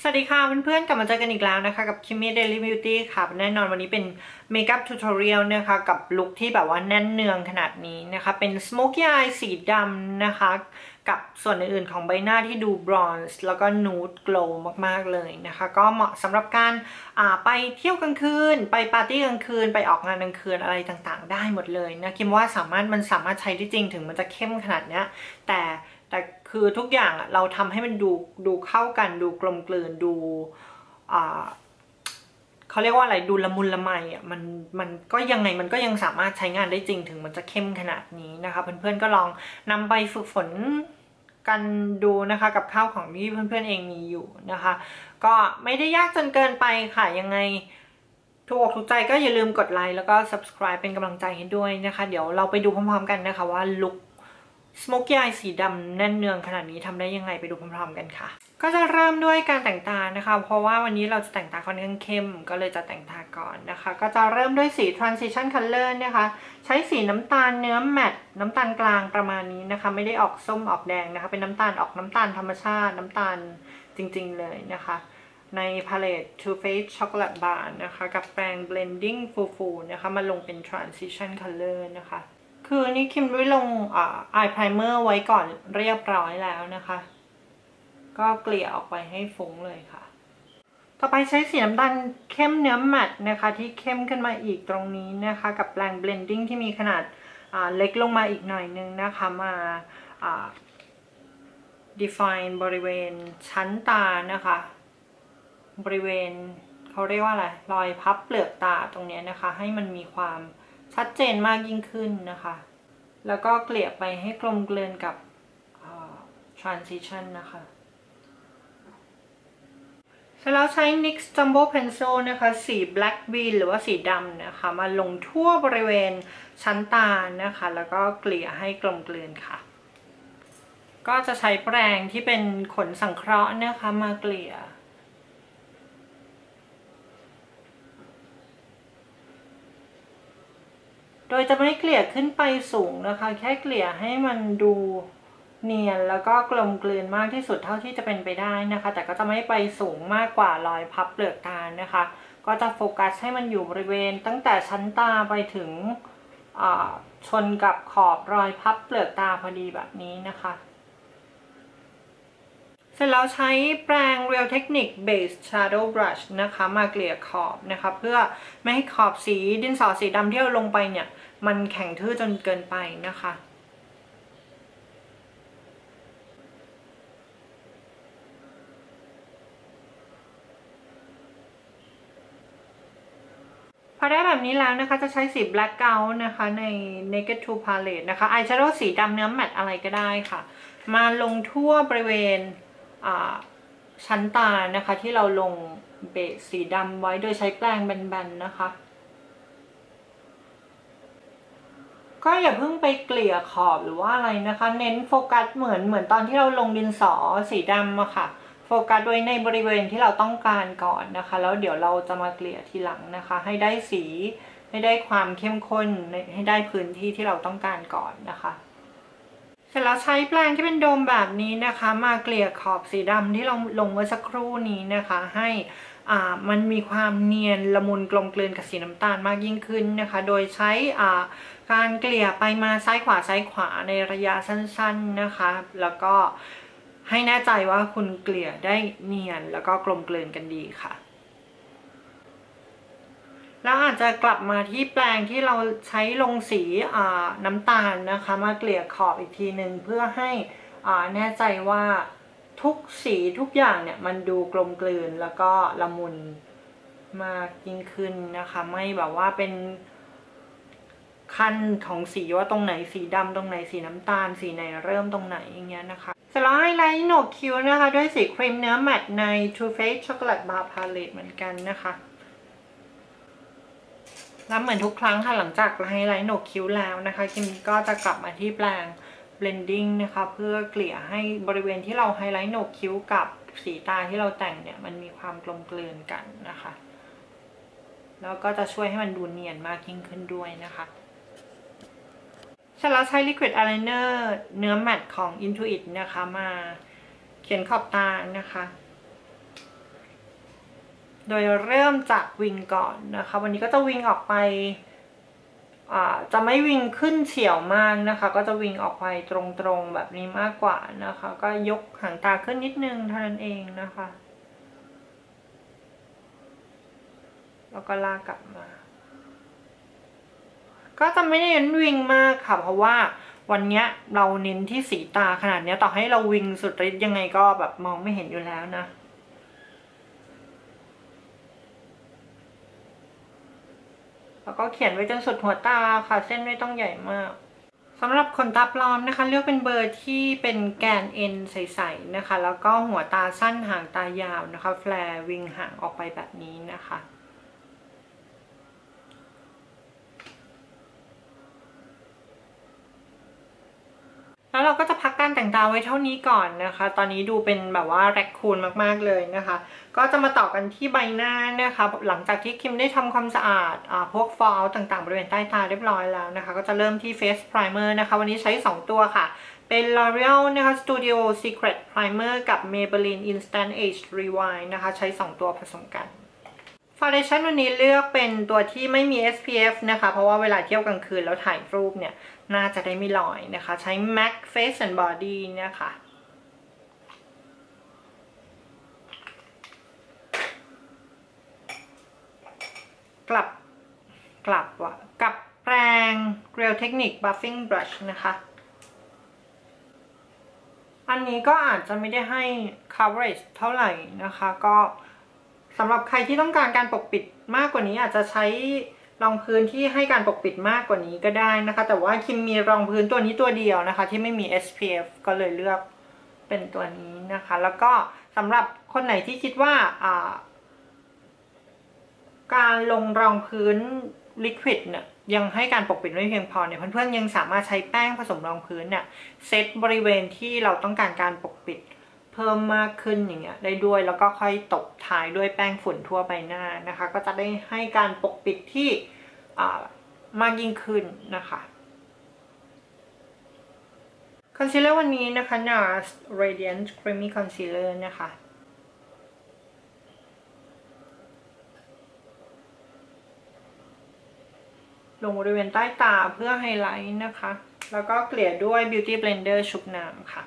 สวัสดีค่ะเพื่อนๆกลับมาเจอกันอีกแล้วนะคะ กับคิมมี่เดลี่บิวตี้ค่ะ แน่นอนวันนี้เป็นเมคอัพทูตอเรียลนะคะ กับลุคที่แบบว่าแน่นเนืองขนาดนี้นะคะ เป็นสโมกี้อายสีดำนะคะ กับส่วนอื่นๆของใบหน้าที่ดูบรอนซ์แล้วก็นูดโกลว์มากๆเลยนะคะ ก็เหมาะสำหรับการไปเที่ยวกลางคืน ไปปาร์ตี้กลางคืน ไปออกงานกลางคืนอะไรต่างๆ ได้หมดเลยนะคิมว่าสามารถมันสามารถใช้ได้จริงถึงมันจะเข้มขนาดเนี้แต่แต่ คือทุกอย่างอะเราทำให้มันดูดูเข้ากันดูกลมกลืนดูอ่าเขาเรียกว่าอะไรดูละมุนละไมอะมันมันก็ยังไงมันก็ยังสามารถใช้งานได้จริงถึงมันจะเข้มขนาดนี้นะคะ เพื่อนๆก็ลองนำไปฝึกฝนกันดูนะคะกับข้าวของที่เพื่อนๆเองมีอยู่นะคะ ก็ไม่ได้ยากจนเกินไปค่ะ ยังไงถูกอกถูกใจก็อย่าลืมกดไลค์แล้วก็ subscribe เป็นกำลังใจให้ด้วยนะคะ เดี๋ยวเราไปดูพร้อมๆกันนะคะว่าลุค สโมกี้อายสีดำแน่นเนืองขนาดนี้ทำได้ยังไงไปดูพร้อมๆกันค่ะ ก็จะเริ่มด้วยการแต่งตานะคะ เพราะว่าวันนี้เราจะแต่งตาค่อนข้างเข้ม ก็เลยจะแต่งตาก่อนนะคะ ก็จะเริ่มด้วยสี transition color นะคะ ใช้สีน้ำตาลเนื้อแมตต์น้ำตาลกลางประมาณนี้นะคะ ไม่ได้ออกส้มออกแดงนะคะ เป็นน้ำตาลออกน้ำตาลธรรมชาติ น้ำตาลจริงๆเลยนะคะ ในพาเลต Too Faced Chocolate Bar นะคะ กับแปรง blending ฟูๆนะคะมาลงเป็น transition color นะคะ คือนี่คิมได้ลงอ่าอายไพรเมอร์ไว้ก่อนเรียบร้อยแล้วนะคะ ก็เกลี่ยออกไปให้ฟุ้งเลยค่ะ ต่อไปใช้สีน้ำตาลเข้มเนื้อแมตต์นะคะ ที่เข้มขึ้นมาอีกตรงนี้นะคะ กับแปรง blending ที่มีขนาดเล็กลงมาอีกหน่อยนึงนะคะมา define บริเวณชั้นตานะคะ บริเวณเขาเรียกว่าอะไรรอยพับเปลือกตาตรงนี้นะคะ ให้มันมีความ ชัดเจนมากยิ่งขึ้นนะคะ แล้วก็เกลี่ยไปให้กลมกลืนกับ transition นะคะเสร็จแล้วใช้ NYX Jumbo Pencil นะคะ สี Black Bean หรือว่าสีดำนะคะ มาลงทั่วบริเวณชั้นตานะคะ แล้วก็เกลี่ยให้กลมกลืนค่ะ ก็จะใช้แปรงที่เป็นขนสังเคราะห์นะคะมาเกลี่ยโด ยจะไม่เกลี่ยขึ้นไปสูงนะคะ แค่เกลี่ยให้มันดูเนียนแล้วก็กลมกลืนมากที่สุดเท่าที่จะเป็นไปได้นะคะ แต่ก็จะไม่ไปสูงมากกว่ารอยพับเปลือกตานะคะ ก็จะโฟกัสให้มันอยู่บริเวณตั้งแต่ชั้นตาไปถึงชนกับขอบรอยพับเปลือกตาพอดีแบบนี้นะคะ เสร็จแล้วใช้แปรง Real Technique Base Shadow Brush นะคะ มาเกลี่ยขอบนะคะ เพื่อไม่ให้ขอบสีดินสอสีดำที่เราลงไปเนี่ย มันแข็งทื่อจนเกินไปนะคะพอได้แบบนี้แล้วนะคะจะใช้สี Black Gold นะคะใน Naked Two Palette นะคะ อายแชโดว์สีดำเนื้อแมตต์อะไรก็ได้ค่ะ มาลงทั่วบริเวณชั้นตานะคะที่เราลงเบสสีดำไว้โดยใช้แปรงแบนๆนะคะ ก็อย่าเพิ่งไปเกลี่ยขอบหรือว่าอะไรนะคะ เน้นโฟกัสเหมือนเหมือนตอนที่เราลงดินสอสีดำอะค่ะ โฟกัสไว้ในบริเวณที่เราต้องการก่อนนะคะ แล้วเดี๋ยวเราจะมาเกลี่ยทีหลังนะคะ ให้ได้สีให้ได้ความเข้มข้นให้ได้พื้นที่ที่เราต้องการก่อนนะคะเสร็จแล้วใช้แปรงที่เป็นโดมแบบนี้นะคะ มาเกลี่ยขอบสีดำที่เราลงเมื่อสักครู่นี้นะคะ ให้ มันมีความเนียนละมุนกลมกลืนกับสีน้ำตาลมากยิ่งขึ้นนะคะ โดยใช้การเกลี่ยไปมาซ้ายขวาซ้ายขวาในระยะสั้นๆนะคะ แล้วก็ให้แน่ใจว่าคุณเกลี่ยได้เนียนแล้วก็กลมกลืนกันดีค่ะ แล้วอาจจะกลับมาที่แปรงที่เราใช้ลงสีน้ำตาลนะคะ มาเกลี่ยขอบอีกทีหนึ่งเพื่อให้แน่ใจว่า ทุกสีทุกอย่างเนี่ยมันดูกลมกลืนแล้วก็ละมุนมากยิ่งขึ้นนะคะ ไม่แบบว่าเป็นขั้นของสีว่าตรงไหนสีดำตรงไหนสีน้ำตาล สีไหนเริ่มตรงไหนอย่างเงี้ยนะคะเสร็จแล้วไฮไลท์โหนกคิ้วนะคะ ด้วยสีครีมเนื้อแมตต์ใน Too Faced Chocolate Bar Palette เหมือนกันนะคะแล้วเหมือนทุกครั้งค่ะหลังจากไฮไลท์โหนกคิ้วแล้วนะคะคิมก็จะกลับมาที่แปรง blending นะคะ เพื่อเกลี่ยให้บริเวณที่เราไฮไลท์โหนกคิ้วกับสีตาที่เราแต่งเนี่ยมันมีความกลมกลืนกันนะคะ แล้วก็จะช่วยให้มันดูเนียนมากยิ่งขึ้นด้วยนะคะฉันแล้วใช้ liquid eyeliner เนื้อแมตต์ของ Intuit นะคะมาเขียนขอบตานะคะ โดยเริ่มจากวิงก่อนนะคะ วันนี้ก็จะวิงออกไป จะไม่วิงขึ้นเฉียวมากนะคะ ก็จะวิงออกไปตรงๆแบบนี้มากกว่านะคะ ก็ยกหางตาขึ้นนิดนึงเท่านั้นเองนะคะ แล้วก็ลากกลับมา ก็จะไม่ได้เน้นวิงมากค่ะเพราะว่าวันนี้เราเน้นที่สีตาขนาดนี้ต่อให้เราวิงสุดฤทธิ์ยังไงก็แบบมองไม่เห็นอยู่แล้วนะแล้ว ก็เขียนไว้จนสุดหัวตาค่ะ เส้นไม่ต้องใหญ่มากสำหรับขนตาปลอมนะคะ เลือกเป็นเบอร์ที่เป็นแกนเอ็นใสๆนะคะ แล้วก็หัวตาสั้นหางตายาวนะคะ แฟร์วิงห่างออกไปแบบนี้นะคะ แล้วเราก็จะพักการแต่งตาไว้เท่านี้ก่อนนะคะ ตอนนี้ดูเป็นแบบว่าแรคคูนมากๆเลยนะคะ ก็จะมาต่อกันที่ใบหน้านะคะ หลังจากที่คิมได้ทำความสะอาดพวกฟอลต่างๆ บริเวณใต้ตาเรียบร้อยแล้วนะคะ ก็จะเริ่มที่ Face Primer นะคะ วันนี้ใช้ 2 ตัวค่ะ เป็น L'Oreal นะคะ Studio Secret Primer กับ Maybelline Instant Age Rewind นะคะ ใช้ 2 ตัวผสมกัน ฟาวเดชั่นวันนี้เลือกเป็นตัวที่ไม่มี SPF นะคะ เพราะว่าเวลาเที่ยวกลางคืนแล้วถ่ายรูปเนี่ย น่าจะได้ไม่ลอยนะคะ ใช้ MAC Face and Body เนี่ยค่ะกลับกลับว่ะกับแปรง Real Technique Buffing Brush นะคะ อันนี้ก็อาจจะไม่ได้ให้ coverage เท่าไหร่นะคะ ก็ สำหรับใครที่ต้องการการปกปิดมากกว่านี้อาจจะใช้รองพื้นที่ให้การปกปิดมากกว่านี้ก็ได้นะคะ แต่ว่าคิมมีรองพื้นตัวนี้ตัวเดียวนะคะ ที่ไม่มี SPF ก็เลยเลือกเป็นตัวนี้นะคะ แล้วก็สำหรับคนไหนที่คิดว่าการลงรองพื้นลิควิดเนี่ยยังให้การปกปิดไม่เพียงพอเนี่ยเพื่อนๆยังสามารถใช้แป้งผสมรองพื้นเนี่ยเซตบริเวณที่เราต้องการการปกปิด เพิ่มมากขึ้นอย่างเงี้ยได้ด้วยแล้วก็ค่อยตบท้ายด้วยแป้งฝุ่นทั่วใบหน้านะคะ ก็จะได้ให้การปกปิดที่มากยิ่งขึ้นนะคะคอนซีลเลอร์วันนี้นะคะ NARS Radiant Creamy Concealer นะคะ ลงบริเวณใต้ตาเพื่อไฮไลท์นะคะ แล้วก็เกลี่ยด้วย Beauty Blender ชุบน้ำค่ะ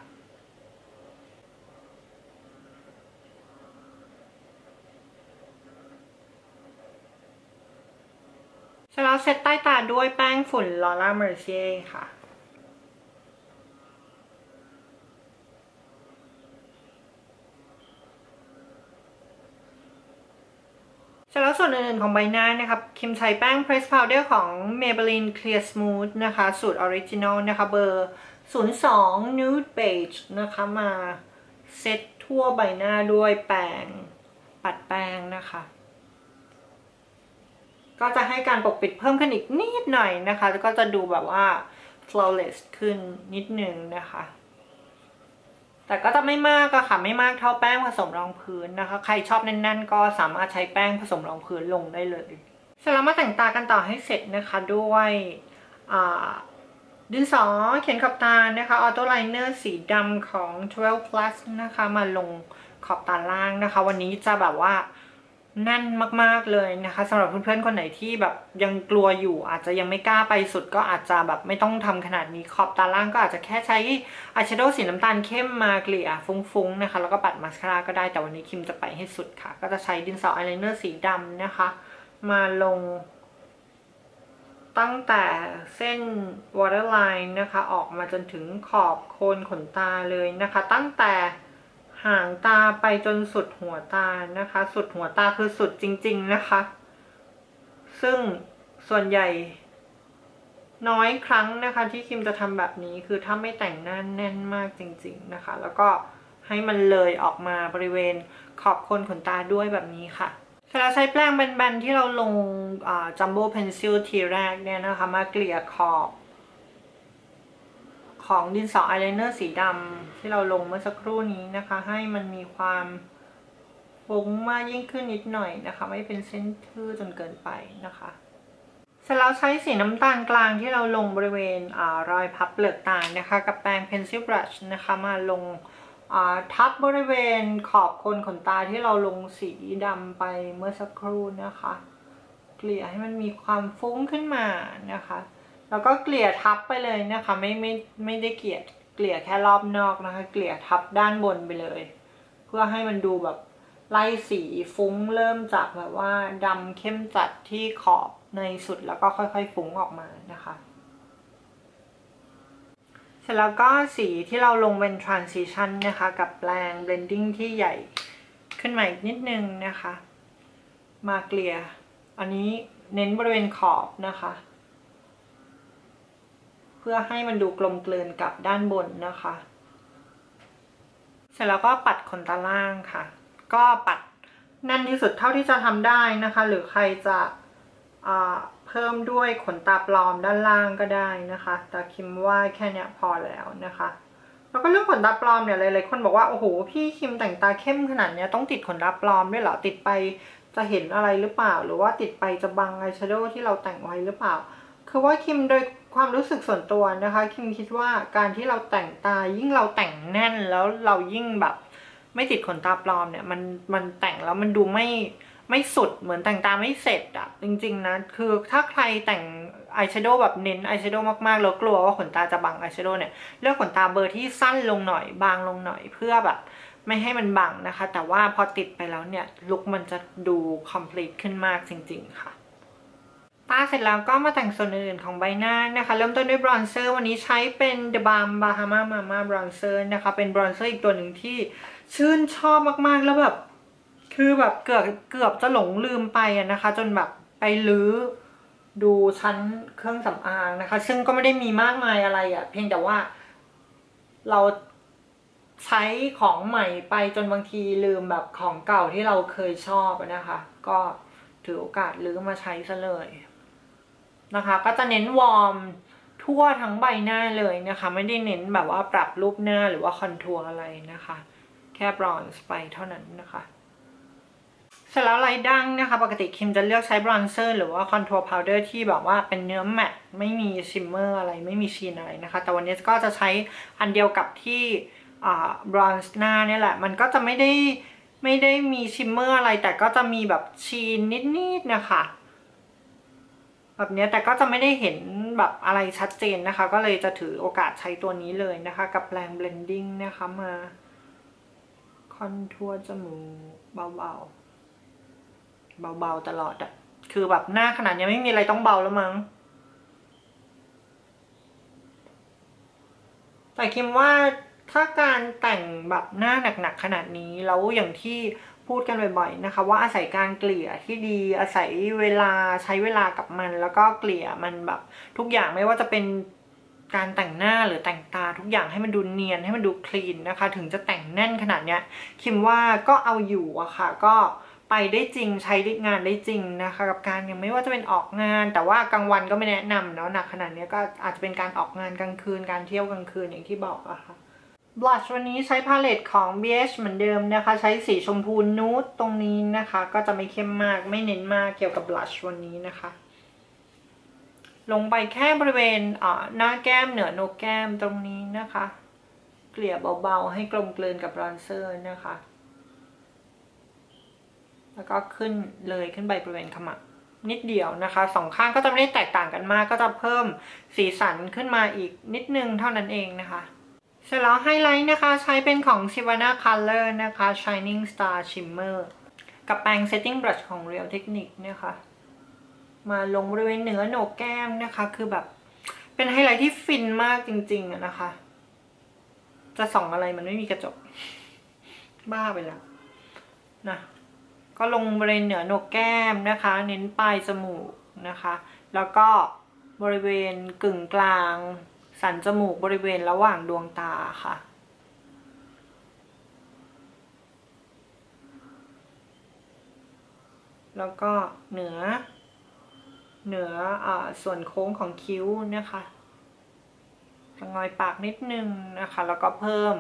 แล้วเซตใต้ตาด้วยแป้งฝุ่นลอร่าเมอร์เซียค่ะ เสร็จแล้วส่วนอื่นๆของใบหน้านะครับคิมใช้แป้ง Press Powder ของ Maybelline Clear Smooth นะคะ สูตรออริจินอลนะคะ เบอร์ 02 Nude Beige นะคะมาเซตทั่วใบหน้าด้วยแป้งปัดแป้งนะคะ ก็จะให้การปกปิดเพิ่มขึ้นอีกนิดหน่อยนะคะ แล้วก็จะดูแบบว่า flawless ขึ้นนิดนึงนะคะ แต่ก็จะไม่มากอะค่ะ ไม่มากเท่าแป้งผสมรองพื้นนะคะ ใครชอบแน่นๆ ก็สามารถใช้แป้งผสมรองพื้นลงได้เลยเสร็จแล้วมาแต่งตากันต่อให้เสร็จนะคะด้วยดินสอเขียนขอบตานะคะออโต้ไลเนอร์สีดำของ 12 plus นะคะ มาลงขอบตาล่างนะคะ วันนี้จะแบบว่า แน่นมากๆเลยนะคะสำหรับเพื่อนๆคนไหนที่แบบยังกลัวอยู่อาจจะยังไม่กล้าไปสุดก็อาจจะแบบไม่ต้องทำขนาดนี้ขอบตาล่างก็อาจจะแค่ใช้อายแชโดว์สีน้ำตาลเข้มมาเกลี่ยฟุ้งๆนะคะ แล้วก็ปัดมาสคาร่าก็ได้แต่วันนี้คิมจะไปให้สุดค่ะ ก็จะใช้ดินสออายไลเนอร์สีดำนะคะ มาลง ตั้งแต่เส้น waterline นะคะ ออกมาจนถึงขอบโคนขนตาเลยนะคะ ตั้งแต่ ห่างตาไปจนสุดหัวตานะคะ สุดหัวตาคือสุดจริง ๆนะคะ ซึ่งส่วนใหญ่ น้อยครั้งนะคะ ที่คิมจะทำแบบนี้คือถ้าไม่แต่งหน้าแน่นมากจริง ๆนะคะ แล้วก็ให้มันเลยออกมาบริเวณขอบคนขนตาด้วยแบบนี้ค่ะเสร็จแล้วใช้แป้งแบนๆที่เราลงจัมโบ้เพนซิลทีแรกเนี่ยนะคะ มาเกลี่ยขอบ ของดินสออายไลเนอร์สีดำที่เราลงเมื่อสักครู่นี้นะคะ ให้มันมีความฟุ้งมากยิ่งขึ้นนิดหน่อยนะคะ ไม่เป็นเส้นทื่อจนเกินไปนะคะเสร็จแล้วใช้สีน้ำตาลกลางที่เราลงบริเวณอรอยพับเปลือกตานะคะ กับแปรง pencil brush นะคะ มาลงทับบริเวณขอบคนขนตาที่เราลงสีดำไปเมื่อสักครู่นะคะ เกลี่ยให้มันมีความฟุ้งขึ้นมานะคะ แล้วก็เกลี่ยทับไปเลยนะคะ ไม่ไม่ไม่ได้เกลี่ยเกลี่ยแค่รอบนอกนะคะ เกลี่ยทับด้านบนไปเลย เพื่อให้มันดูแบบไล่สีฟุ้งเริ่มจากแบบว่าดำเข้มจัดที่ขอบในสุดแล้วก็ค่อยๆฟุ้งออกมานะคะ เสร็จแล้วก็สีที่เราลงเป็น transition นะคะ กับแปลง blending ที่ใหญ่ขึ้นมาอีกนิดนึงนะคะ มาเกลี่ย อันนี้เน้นบริเวณขอบนะคะ พื่อให้มันดูกลมเกลื่นกับด้านบนนะคะ เสร็จแล้วก็ปัดขนตาล่างค่ะ ก็ปัดแน่นที่สุดเท่าที่จะทำได้นะคะ หรือใครจะเพิ่มด้วยขนตาปลอมด้านล่างก็ได้นะคะ แต่คิมว่าแค่นี้พอแล้วนะคะ แล้วก็เรื่องขนตาปลอมเนี่ยหลายๆคนบอกว่าโอ้โหพี่คิมแต่งตาเข้มขนาดนี้ต้องติดขนตาปลอมด้วยเหรอติดไปจะเห็นอะไรหรือเปล่า หรือว่าติดไปจะบังอายแชโดว์ที่เราแต่งไว้หรือเปล่า คือว่าคิมโดย ความรู้สึกส่วนตัวนะคะคิมคิดว่าการที่เราแต่งตายิ่งเราแต่งแน่นแล้วเรายิ่งแบบ ไม่ติดขนตาปลอมเนี่ย มันมันแต่งแล้วมันดูไม่ไม่สุดเหมือนแต่งตาไม่เสร็จอะจริงๆนะคือถ้าใครแต่งอายแชโดว์แบบเน้นอายแชโดว์มากๆ แล้วกลัวว่าขนตาจะบังอายแชโดว์เนี่ยเลือกขนตาเบอร์ที่สั้นลงหน่อยบางลงหน่อยเพื่อแบบ ไม่ให้มันบังนะคะ แต่ว่าพอติดไปแล้วเนี่ยลุคมันจะดู complete ขึ้นมากจริง ๆ ค่ะ ตาเสร็จแล้วก็มาแต่งส่วนอื่นของใบหน้านะคะ เริ่มต้นด้วยบรอนเซอร์ วันนี้ใช้เป็น The Balm Bahama Mama Bronzer นะคะ เป็นบรอนเซอร์อีกตัวหนึ่งที่ชื่นชอบมากๆแล้วแบบ คือแบบเกือบเกือบจะหลงลืมไปนะคะ จนแบบไปลื้อดูชั้นเครื่องสำอางนะคะ ซึ่งก็ไม่ได้มีมากมายอะไรอะ่ะ เพียงแต่ว่าเราใช้ของใหม่ไปจนบางทีลืมแบบของเก่าที่เราเคยชอบนะคะ ก็ถือโอกาสลื้อมาใช้ซะเลย นะคะ ก็จะเน้นวอร์มทั่วทั้งใบหน้าเลยนะคะ ไม่ได้เน้นแบบว่าปรับรูปหน้าหรือว่าคอนทัวร์อะไรนะคะ แค่บรอนซ์ไปเท่านั้นนะคะเสร็จแล้วไลท์ดั้งนะคะ ปกติคิมจะเลือกใช้บรอนเซอร์ หรือว่าคอนทัวร์พาวเดอร์ที่แบบว่าเป็นเนื้อแมตไม่มีชิมเมอร์อะไรไม่มีชีนอะไรนะคะ แต่วันนี้ก็จะใช้อันเดียวกับที่บรอนซ์หน้าเนี่ยแหละ มันก็จะไม่ได้ไม่ได้มีชิมเมอร์อะไร แต่ก็จะมีแบบชีนนิดๆนะคะ แบบนี้แต่ก็จะไม่ได้เห็นแบบอะไรชัดเจนนะคะ ก็เลยจะถือโอกาสใช้ตัวนี้เลยนะคะ กับแปรงเบลนดิ้งนะคะมาคอนทัวร์จมูกเบาๆ เบาๆตลอดอะคือแบบหน้าขนาดนี้ไม่มีอะไรต้องเบาแล้วมั้งแต่คิมว่าถ้าการแต่งแบบหน้าหนักๆขนาดนี้แล้วอย่างที่ พูดกันบ่อยๆนะคะ ว่าอาศัยการเกลี่ยที่ดีอาศัยเวลาใช้เวลากับมัน แล้วก็เกลี่ยมันแบบทุกอย่างไม่ว่าจะเป็นการแต่งหน้าหรือแต่งตาทุกอย่างให้มันดูเนียนให้มันดูคลีนนะคะ ถึงจะแต่งแน่นขนาดเนี้ยคิมว่าก็เอาอยู่อะค่ะ ก็ไปได้จริงใช้ได้งานได้จริงนะคะ กับการยังไม่ว่าจะเป็นออกงาน แต่ว่ากลางวันก็ไม่แนะนำเนาะหนักขนาดนี้ก็อาจจะเป็นการออกงานกลางคืนการเที่ยวกลางคืนอย่างที่บอกอะค่ะ บลัชวันนี้ใช้พาเลตของ BH เหมือนเดิมนะคะ ใช้สีชมพูนูดตรงนี้นะคะ ก็จะไม่เข้มมากไม่เน้นมากเกี่ยวกับบลัชวันนี้นะคะ ลงไปแค่บริเวณหน้าแก้มเหนือโนกแก้มตรงนี้นะคะ เกลี่ยเบาๆให้กลมกลืนกับบรอนเซอร์นะคะ แล้วก็ขึ้นเลยขึ้นไปบริเวณขมับนิดเดียวนะคะสองข้างก็จะไม่ได้แตกต่างกันมาก ก็จะเพิ่มสีสันขึ้นมาอีกนิดนึงเท่านั้นเองนะคะ เสร็จแล้วไฮไลท์นะคะใช้เป็นของ Sivana Color นะคะ Shining Star Shimmer กับแปรง Setting Brush ของ Real Technique นะคะ มาลงบริเวณเหนือโหนกแก้มนะคะ คือแบบเป็นไฮไลท์ที่ฟินมากจริงๆนะคะ จะส่องอะไรมันไม่มีกระจก บ้าไปแล้วนะก็ลงบริเวณเหนือโหนกแก้มนะคะ เน้นปลายจมูกนะคะ แล้วก็บริเวณกึ่งกลาง สันจมูกบริเวณระหว่างดวงตาค่ะ แล้วก็เหนือ เหนืออส่วนโค้งของคิ้วนะคะงอยปากนิดนึงนะคะ แล้วก็เพิ่ม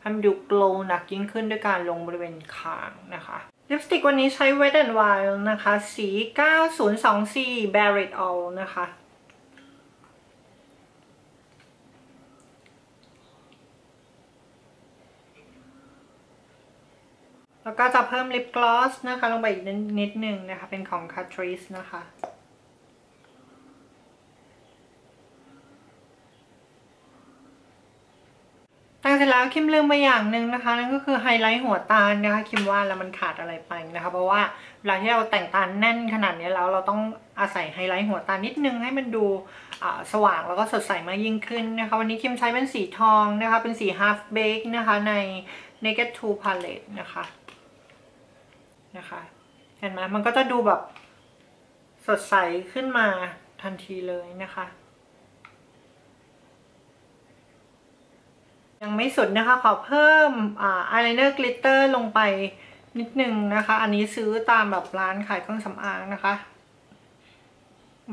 ให้มันดูโกลว์หนักยิ่งขึ้นด้วยการลงบริเวณคางนะคะลิปสติกวันนี้ใช้ Wet n Wild นะคะ สี 9024 Barrett All นะคะ แล้วก็จะเพิ่มลิปกลอสนะคะลงไปอีกนิดนึงนะคะ เป็นของ Catrice นะคะแต่เสร็จแล้วคิมลืมไปอย่างหนึ่งนะคะ นั่นก็คือไฮไลท์หัวตานะคะคิมว่าแล้วมันขาดอะไรไปนะคะ เพราะว่าเวลาที่เราแต่งตาแน่นขนาดนี้แล้วเราต้องอาศัยไฮไลท์หัวตานิดนึงให้มันดูสว่างแล้วก็สดใสมากยิ่งขึ้นนะคะ วันนี้คิมใช้เป็นสีทองนะคะ เป็นสี half bake นะคะใน naked two palette นะคะ นะคะ เห็นไหมมันก็จะดูแบบสดใสขึ้นมาทันทีเลยนะคะ ยังไม่สุดนะคะ ขอเพิ่มอายไลเนอร์กลิตเตอร์ลงไปนิดนึงนะคะ อันนี้ซื้อตามแบบร้านขายเครื่องสำอางนะคะ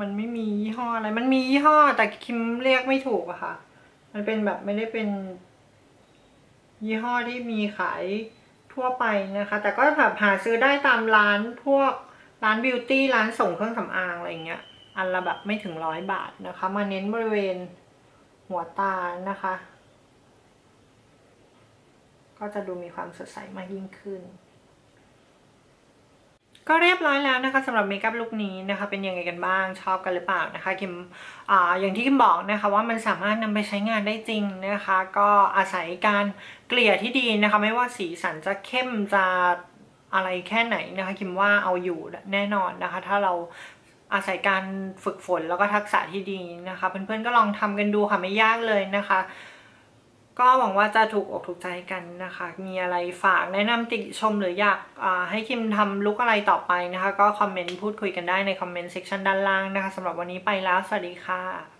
มันไม่มียี่ห้ออะไร มันมียี่ห้อแต่คิมเรียกไม่ถูกอะค่ะ มันเป็นแบบไม่ได้เป็น ยี่ห้อที่มีขาย ทั่วไปนะคะ แต่ก็แบบหาซื้อได้ตามร้านพวกร้านบิวตี้ร้านส่งเครื่องสำอางอะไรเงี้ย อันละแบบไม่ถึงร้อยบาทนะคะ มาเน้นบริเวณหัวตานะคะ ก็จะดูมีความสดใสมากยิ่งขึ้น ก็เรียบร้อยแล้วนะคะสำหรับเมคอัพลุคนี้นะคะเป็นยังไงกันบ้างชอบกันหรือเปล่านะคะคิมออย่างที่คิมบอกนะคะว่ามันสามารถนำไปใช้งานได้จริงนะคะ ก็อาศัยการเกลี่ยที่ดีนะคะ ไม่ว่าสีสันจะเข้มจะอะไรแค่ไหนนะคะคิมว่าเอาอยู่แน่นอนนะคะ ถ้าเราอาศัยการฝึกฝนแล้วก็ทักษะที่ดีนะคะ เพื่อนๆก็ลองทำกันดูค่ะไม่ยากเลยนะคะ ก็หวังว่าจะถูกอกถูกใจกันนะคะ มีอะไรฝากแนะนำติชมหรืออยากให้คิมทำลุกอะไรต่อไปนะคะ ก็คอมเมนต์พูดคุยกันได้ในคอมเมนต์เซ็กชันด้านล่างนะคะสำหรับวันนี้ไปแล้ว สวัสดีค่ะ